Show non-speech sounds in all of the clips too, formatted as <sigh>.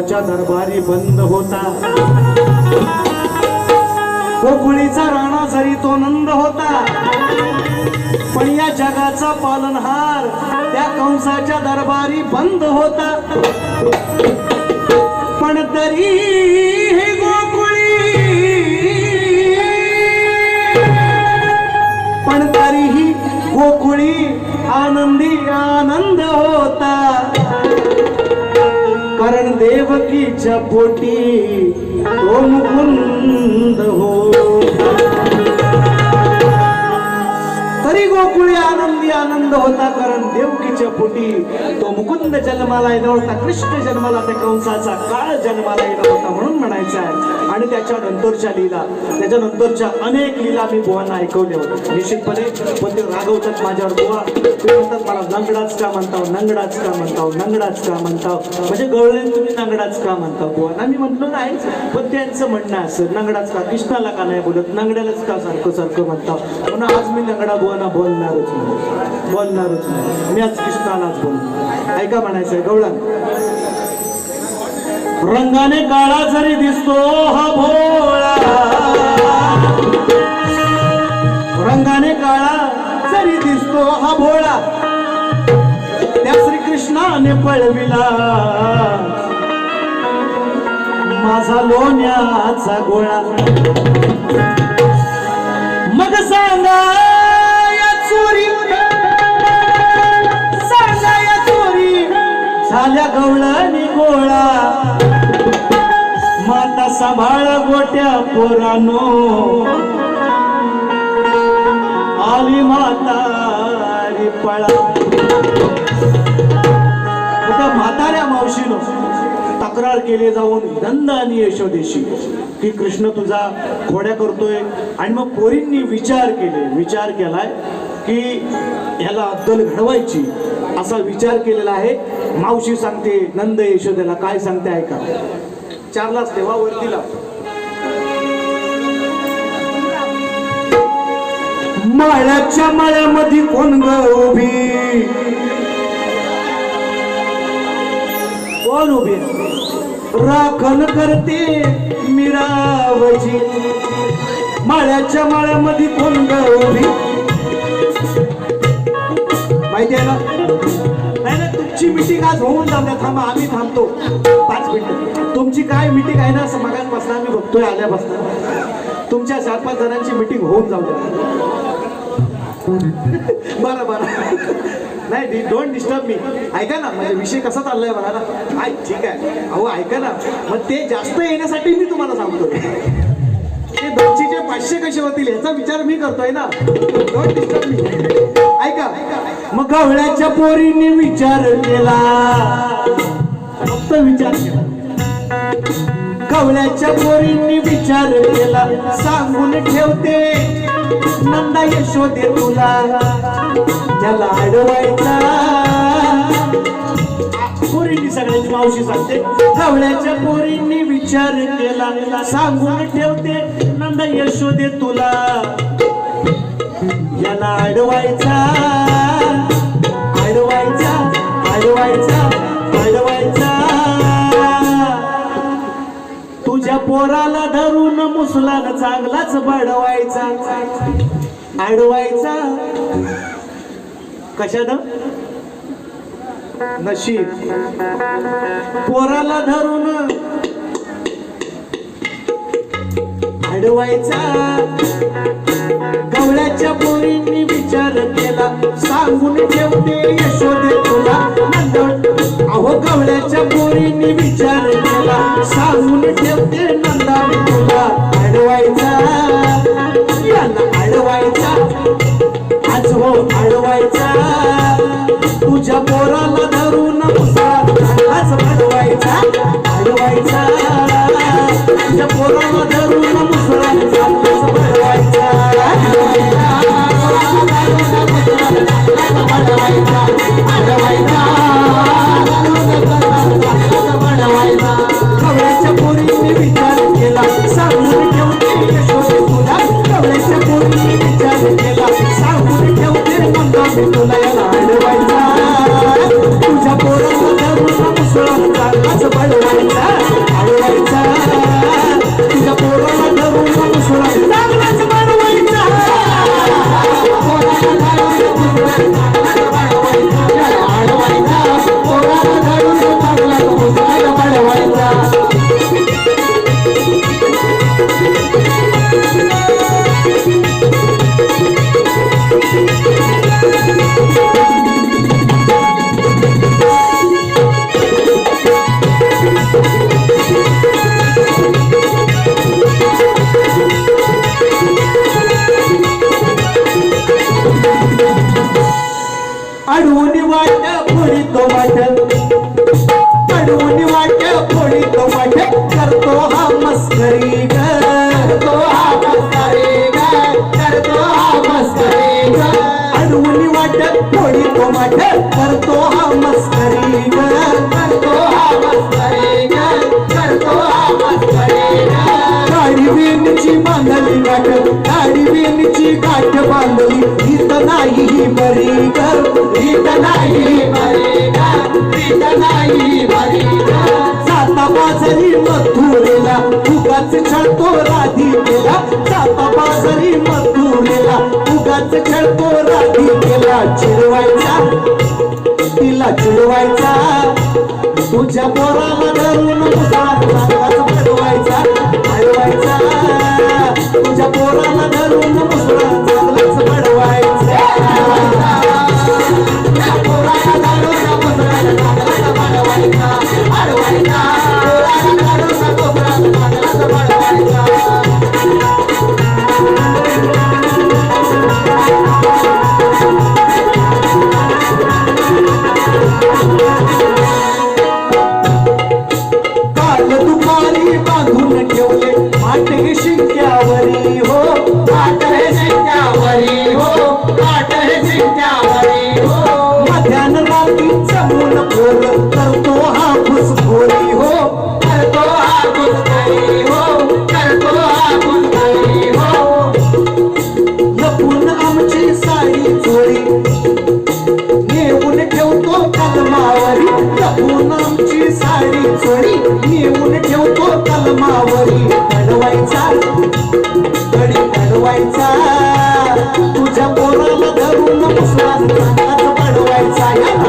त्या दरबारी बंद होता. गोकुळीचा राणा जरी तो नंद होता पण या जगाचा पालनहार त्या कंसाच्या दरबारी बंद होता. पण तरी देवकीच्या पोटी तो मुकुंद होता तरी गोकुळी आनंदी आनंद होता का? देवकीच्या पोटी तो मुकुंद जन्माला येणार होता कृष्ण जन्माला त्या कंसाचा काळ जन्माला येणार होता म्हणून म्हणायचा आहे. आणि त्याच्या नंतरच्या लीला त्याच्या नंतरच्या अनेक लीला मी बुवांना ऐकवल्या होत्या. निश्चितपणे पण ते रागवतात माझ्यावर बुवा ते म्हणतात मला नंगडाच का म्हणताव नंगडाच का म्हणताव नंगडाच का म्हणताव? म्हणजे गवळे तुम्ही नंगडाच का म्हणताव? बुवा मी म्हटलो नाही पण त्यांचं म्हणणं असं नंगडाच का? कृष्णाला का नाही बोलत? नंगड्यालाच का सारखं सारखं म्हणताव? म्हणून आज मी नंगडा बुवाना बोलणारच नाही. बोलणारच नाही. मी आज कृष्णालाच बोलणार ऐका म्हणायचंय गवळा रंगाने काळा जरी दिसतो हा भोळा. रंगाने काळा जरी दिसतो हा भोळा. त्या श्रीकृष्णाने पळविला. माझा लोण्याचा गोळा. मग सांगा झाल्या गवळणी गोळा. माता सांभाळ गोट्या पोरानो. आली माता पळा. म्हाताऱ्या मावशीनं तक्रार केली जाऊन नंद आणि यशोदेशी की कृष्ण तुझा खोड्या करतोय. आणि मग पोरींनी विचार केले. विचार केलाय की ह्याला अद्दल घडवायची. असा विचार केलेला आहे. मावशी सांगते नंद यशोदेला काय सांगते ऐका. चारलाच तेव्हा वरतीला माळ्याच्या माळ्यामध्ये कोण ग उभी? कोण उभी? राखण करते मिरावजी. माळ्याच्या माळ्यामध्ये कोण ग उभी? माहिती आहे ना? तुमची मिटिंग आज होऊन जाऊ थांबा आम्ही थांबतो. पाच मिनिटं. तुमची काय मिटिंग आहे ना समाजापासून आम्ही बघतोय आल्यापासून तुमच्या चार पाच जणांची मिटिंग होऊन जाऊ द्या. <laughs> बरं बरं. नाही डोंट डिस्टर्ब मी ऐका ना म्हणजे विषय कसा चाललाय मला ना. आय ठीक आहे. अहो ऐका ना. मग ते जास्त येण्यासाठी मी तुम्हाला सांगतो ते दोनशेचे पाचशे कसे होतील याचा विचार मी करतोय ना. डोंट डिस्टर्ब मी ऐका. मग गवळ्याच्या पोरीने विचार केला. फक्त विचार केला. गवळ्याच्या पोरींनी विचार केला. सांगून ठेवते नंदा यशोदे तुला. त्याला अडवायचा. पोरींनी सगळ्यांची मावशी सांगते. गवळ्याच्या पोरींनी विचार केला. सांगून ठेवते नंदा यशोदे तुला. याला अडवायचा अडवायचा अडवायचा अडवायचा. तुझ्या पोराला धरून मुसलान चांगलाच बडवायचा. अडवायचा. कशानं? नशीब. पोराला धरून अडवायचा गवळ्याच्या पोरींनी विचार केला. सांगून ठेवते यशोदे तुला अहो गवळ्याच्या पोरींनी विचार केला. सांगून ठेवते करतो हा मस्करी ग करतो हा मस्करी ग करतो हा मस्करी ग गाडी वेणीची बांधली गाठ गाडी वेणीची गाठ बांधली रीत नाही ही बरी ग रीत नाही बरी ग रीत नाही बरी ग जाता बाजारी मथुरेला उगाच छळतो राधी केला जाता बाजारी मथुरेला उगाच छळतो राधी केला चिडवायचा. चिडवायचा तुझ्या पोराला धरून मुसळाचा तुझ्या पोराला धरून மாட்டு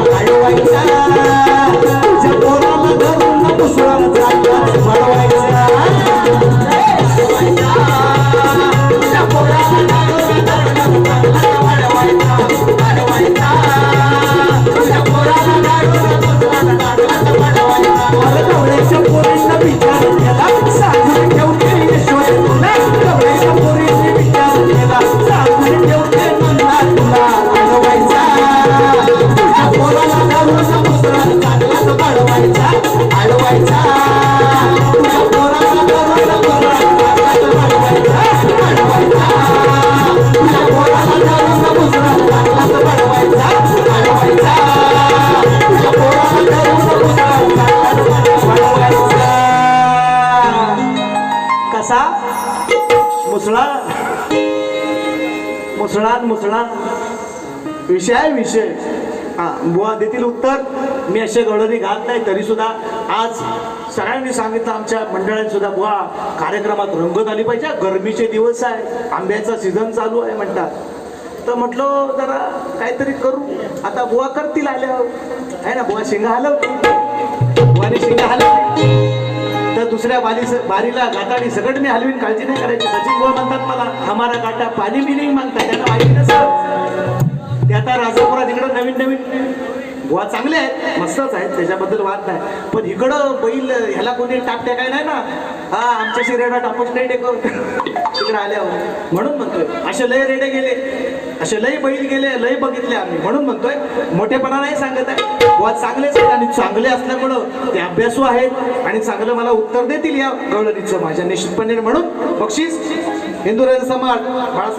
羊肉晚餐。विषय आहे विषय. हा बुवा देतील उत्तर. मी असे गडोरी घात नाही तरी सुद्धा आज सगळ्यांनी सांगितलं आमच्या मंडळात सुद्धा बुवा कार्यक्रमात रंगत आली पाहिजे. गरमीचे दिवस आहे. आंब्याचा सीझन चालू आहे म्हणतात. तर म्हटलं जरा काहीतरी करू. आता बुवा करतील आल्या आहे ना बुवा शिंगा हलवतील बुवाने शिंगा हलवली तर दुसऱ्या बाली बारीला गाताडी सगळं मी हलवीन काळजी नाही करायची. सचिन बुवा म्हणतात मला हमारा काटा पाणी बी नाही मागतात त्यांना माहिती नसतं ते आता राजापुरात इकडं नवीन नवीन गोवा चांगले आहेत मस्तच आहेत त्याच्याबद्दल वाद नाही. पण इकडं बैल ह्याला कोणी टाप टाकाय नाही ना? हा आमच्याशी रेडा टापूच नाही टेकव तिकडे आल्यावर. म्हणून म्हणतोय. असे लय रेडे गेले. असे लय बैल गेले लय बघितले आम्ही. म्हणून म्हणतोय मोठेपणा नाही सांगत आहे. गोवा चांगलेच आहेत आणि चांगले असल्यामुळं ते अभ्यासू आहेत आणि चांगलं मला उत्तर देतील या गवळणीचं माझ्या निश्चितपणे. म्हणून बक्षीस हिंदू समाज बाळासाहेब